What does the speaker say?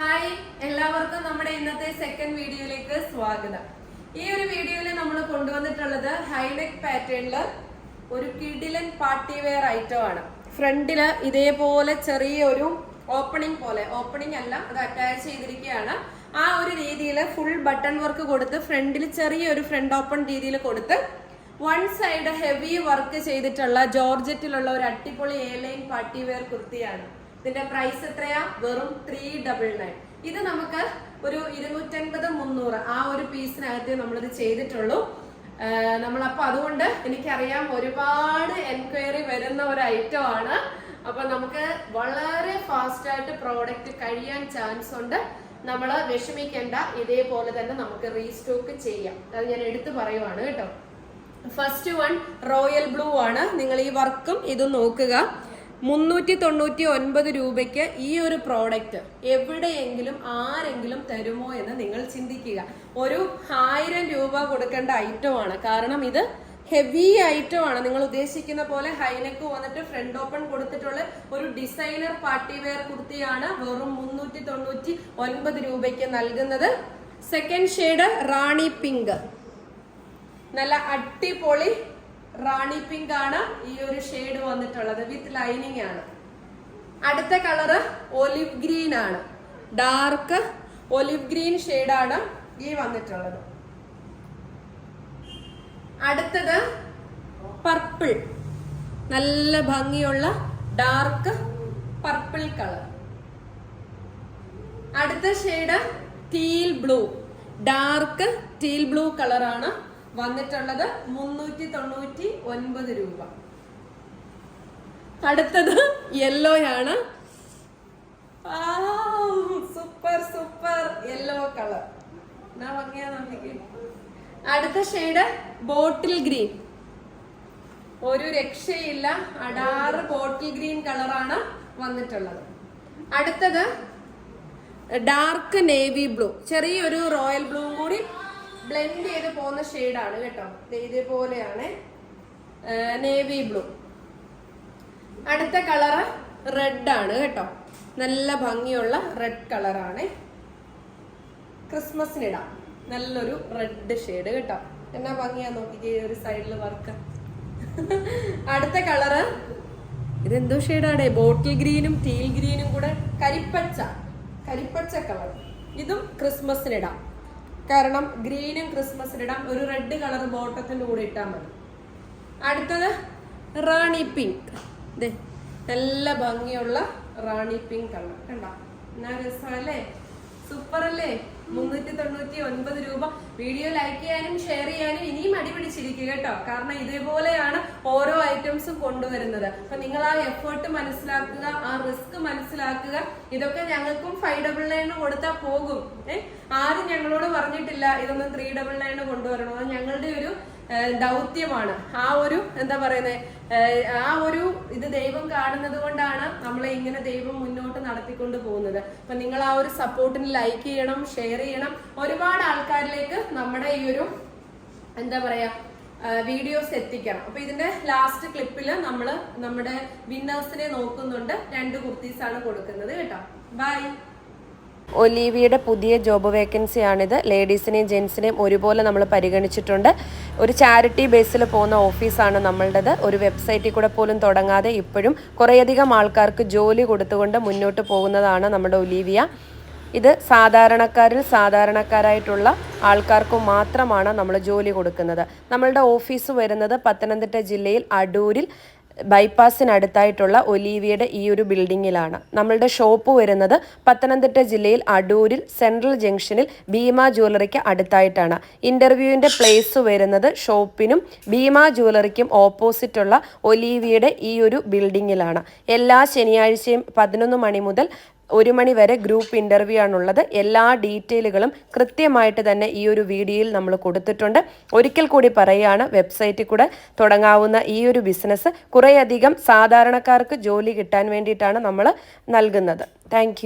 Hi എല്ലാവർക്കും നമ്മുടെ ഇന്നത്തെ സെക്കൻഡ് വീഡിയോയിലേക്ക് സ്വാഗതം. ഈ ഒരു വീഡിയോയിൽ നമ്മൾ കൊണ്ടുവന്നിട്ടുള്ളത് ഹൈനെക്ക് പാറ്റേണിൽ ഒരു കിഡിലൻ പാർട്ടി വെയർ ഐറ്റം ആണ്. ഫ്രണ്ടിൽ ഇതേപോലെ ചെറിയൊരു ഓപ്പണിംഗ് പോലെ ഓപ്പണിംഗ് അല്ല അത് അറ്റാച്ച് ചെയ്തിരിക്കുകയാണ്. ആ ഒരു രീതിയിൽ ഫുൾ ബട്ടൺ വർക്ക് കൊടുത്ത് ഫ്രണ്ടിൽ ചെറിയൊരു ഫ്രണ്ട് ഓപ്പൺ രീതിയിൽ കൊടുത്ത് വൺ സൈഡ് ഹെവി വർക്ക് ചെയ്തിട്ടുള്ള ജോർജറ്റിലുള്ള ഒരു അടിപൊളി എ ലൈൻ പാർട്ടി വെയർ കുർത്തിയാണ്. ഇതിന്റെ പ്രൈസ് എത്രയാ? വെറും ത്രീ ഡബിൾ നയൻ ഇത് നമുക്ക് ഒരു ഇരുന്നൂറ്റൻപത് മുന്നൂറ് ആ ഒരു പീസിനകത്ത് നമ്മളിത് ചെയ്തിട്ടുള്ളൂ. നമ്മൾ അപ്പൊ അതുകൊണ്ട് എനിക്കറിയാം ഒരുപാട് എൻക്വയറി വരുന്ന ഒരു ഐറ്റം ആണ്. അപ്പൊ നമുക്ക് വളരെ ഫാസ്റ്റ് ആയിട്ട് പ്രോഡക്റ്റ് കഴിയാൻ ചാൻസ് ഉണ്ട്. നമ്മൾ വിഷമിക്കേണ്ട ഇതേപോലെ തന്നെ നമുക്ക് റീസ്റ്റോക്ക് ചെയ്യാം. അത് ഞാൻ എടുത്തു പറയുവാണ് കേട്ടോ. ഫസ്റ്റ് വൺ റോയൽ ബ്ലൂ ആണ്. നിങ്ങൾ ഈ വർക്കും ഇതും നോക്കുക. മുന്നൂറ്റി തൊണ്ണൂറ്റി ഒൻപത് രൂപയ്ക്ക് ഈ ഒരു പ്രോഡക്റ്റ് എവിടെയെങ്കിലും ആരെങ്കിലും തരുമോ എന്ന് നിങ്ങൾ ചിന്തിക്കുക. ഒരു ആയിരം രൂപ കൊടുക്കേണ്ട ഐറ്റം ആണ്. കാരണം ഇത് ഹെവി ഐറ്റം ആണ്. നിങ്ങൾ ഉദ്ദേശിക്കുന്ന പോലെ ഹൈനെക്ക് വന്നിട്ട് ഫ്രണ്ട് ഓപ്പൺ കൊടുത്തിട്ടുള്ള ഒരു ഡിസൈനർ പാർട്ടി വെയർ കുർത്തിയാണ് വെറും മുന്നൂറ്റി തൊണ്ണൂറ്റി ഒൻപത് രൂപയ്ക്ക് നൽകുന്നത്. സെക്കൻഡ് ഷെയ്ഡ് റാണി പിങ്ക് നല്ല അടിപൊളി റാണി പിങ്ക് ആണ് ഈ ഒരു ഷെയ്ഡ് വന്നിട്ടുള്ളത് വിത്ത് ലൈനിങ് ആണ്. അടുത്ത കളറ് ഒലിവ് ഗ്രീൻ ആണ്. ഡാർക്ക് ഒലിവ് ഗ്രീൻ ആണ് ഈ വന്നിട്ടുള്ളത്. അടുത്തത് പർപ്പിൾ. നല്ല ഭംഗിയുള്ള ഡാർക്ക് പർപ്പിൾ കളർ. അടുത്ത shade teal blue. Dark teal blue കളറാണ് വന്നിട്ടുള്ളത് മുന്നൂറ്റി തൊണ്ണൂറ്റി ഒൻപത് രൂപ. അടുത്തത് യെല്ലോ ആണ്. സൂപ്പർ സൂപ്പർ യെല്ലോ കളർ അടുത്ത ഷെയ്ഡ് ബോട്ടിൽ ഗ്രീൻ ഒരു രക്ഷയില്ല. അടാറ് ബോട്ടിൽ ഗ്രീൻ കളറാണ് വന്നിട്ടുള്ളത്. അടുത്തത് ഡാർക്ക് നേവി ബ്ലൂ ചെറിയൊരു റോയൽ ബ്ലൂ കൂടി ബ്ലെൻഡ് ചെയ്ത് പോകുന്ന ഷെയ്ഡാണ് കേട്ടോ. ഇതേപോലെയാണ് നേവി ബ്ലൂ അടുത്ത കളറ് റെഡ് ആണ് കേട്ടോ. നല്ല ഭംഗിയുള്ള റെഡ് കളറാണ് ക്രിസ്മസിനിടാം നല്ലൊരു റെഡ് ഷെയ്ഡ് കേട്ടോ. എന്നാ ഭംഗിയാ നോക്കിക്കേ ഒരു സൈഡിൽ വർക്ക് അടുത്ത കളറ് ഇതെന്തോ ഷെയ്ഡാണ് ബോട്ടിൽ ഗ്രീനും ടീൽ ഗ്രീനും കൂടെ കരിപ്പച്ച. കരിപ്പച്ച കളർ ഇതും ക്രിസ്മസിനിടാം കാരണം ഗ്രീനും ക്രിസ്മസിനിടാം ഒരു റെഡ് കളർ ബോട്ടത്തിന്റെ കൂടെ ഇട്ടാൽ മതി. അടുത്തത് റാണി പിങ്ക്. ദേ നല്ല ഭംഗിയുള്ള റാണി പിങ്ക് കളർ. കണ്ട? എന്നാ രസമല്ലേ? സൂപ്പർ അല്ലേ മുന്നൂറ്റി തൊണ്ണൂറ്റി ഒൻപത് രൂപ. വീഡിയോ ലൈക്ക് ചെയ്യാനും ഷെയർ അടിപിടിച്ചിരിക്കുക കേട്ടോ. കാരണം ഇതേപോലെയാണ് ഓരോ ഐറ്റംസും കൊണ്ടുവരുന്നത്. അപ്പൊ നിങ്ങൾ ആ എഫേർട്ട് മനസ്സിലാക്കുക ആ റിസ്ക് മനസ്സിലാക്കുക. ഇതൊക്കെ ഞങ്ങൾക്കും ഫൈവ് ഡബിൾ നയൻ കൊടുത്താൽ പോകും. ഏഹ് ആരും ഞങ്ങളോട് പറഞ്ഞിട്ടില്ല ഇതൊന്നും ത്രീ ഡബിൾ നയൻ കൊണ്ടുവരണം. ഞങ്ങളുടെ ഒരു ദൗത്യമാണ്. ആ ഒരു എന്താ പറയുന്നത് ആ ഒരു ഇത് ദൈവം കാണുന്നത് കൊണ്ടാണ് നമ്മളെ ഇങ്ങനെ ദൈവം മുന്നോട്ട് നടത്തിക്കൊണ്ട് പോകുന്നത്. അപ്പൊ നിങ്ങൾ ആ ഒരു സപ്പോർട്ടിന് ലൈക്ക് ചെയ്യണം ഷെയർ ചെയ്യണം. ഒരുപാട് ആൾക്കാരിലേക്ക് നമ്മുടെ ഈ ഒരു എന്താ പറയാ വീഡിയോസ് എത്തിക്കണം. അപ്പൊ ഇതിന്റെ ലാസ്റ്റ് ക്ലിപ്പിൽ നമ്മൾ നമ്മുടെ വിന്നേഴ്സിനെ നോക്കുന്നുണ്ട്. രണ്ട് കുർത്തീസ് ആണ് കൊടുക്കുന്നത് കേട്ടോ. ബൈ ഒലീവിയുടെ പുതിയ ജോബ് വേക്കൻസിയാണിത് ലേഡീസിനെയും ജെൻസിനെയും ഒരുപോലെ നമ്മൾ പരിഗണിച്ചിട്ടുണ്ട്. ഒരു ചാരിറ്റി ബേസിൽ പോകുന്ന ഓഫീസാണ് നമ്മളുടേത്. ഒരു വെബ്സൈറ്റിൽ കൂടെ പോലും തുടങ്ങാതെ ഇപ്പോഴും കുറേയധികം ആൾക്കാർക്ക് ജോലി കൊടുത്തുകൊണ്ട് മുന്നോട്ട് പോകുന്നതാണ് നമ്മുടെ ഒലീവിയ. ഇത് സാധാരണക്കാരിൽ സാധാരണക്കാരായിട്ടുള്ള ആൾക്കാർക്ക് മാത്രമാണ് നമ്മൾ ജോലി കൊടുക്കുന്നത്. നമ്മളുടെ ഓഫീസ് വരുന്നത് പത്തനംതിട്ട ജില്ലയിൽ അടൂരിൽ ബൈപ്പാസിനടുത്തായിട്ടുള്ള ഒലീവിയുടെ ഈ ഒരു ബിൽഡിങ്ങിലാണ്. നമ്മളുടെ ഷോപ്പ് വരുന്നത് പത്തനംതിട്ട ജില്ലയിൽ അടൂരിൽ സെൻട്രൽ ജംഗ്ഷനിൽ ഭീമ ജ്വല്ലറിക്ക് അടുത്തായിട്ടാണ്. ഇന്റർവ്യൂവിന്റെ പ്ലേസ് വരുന്നത് ഷോപ്പിനും ഭീമ ജ്വല്ലറിക്കും ഓപ്പോസിറ്റുള്ള ഒലീവിയുടെ ഈ ഒരു ബിൽഡിങ്ങിലാണ്. എല്ലാ ശനിയാഴ്ചയും പതിനൊന്ന് മണി മുതൽ ഒരു മണി വരെ ഗ്രൂപ്പ് ഇന്റർവ്യൂ ആണുള്ളത്. എല്ലാ ഡീറ്റെയിലുകളും കൃത്യമായിട്ട് തന്നെ ഈ ഒരു വീഡിയോയിൽ നമ്മൾ കൊടുത്തിട്ടുണ്ട്. ഒരിക്കൽ കൂടി പറയുകയാണ് വെബ്സൈറ്റിൽ കൂടെ തുടങ്ങാവുന്ന ഈ ഒരു ബിസിനസ് കുറേയധികം സാധാരണക്കാർക്ക് ജോലി കിട്ടാൻ വേണ്ടിയിട്ടാണ് നമ്മൾ നൽകുന്നത്. താങ്ക്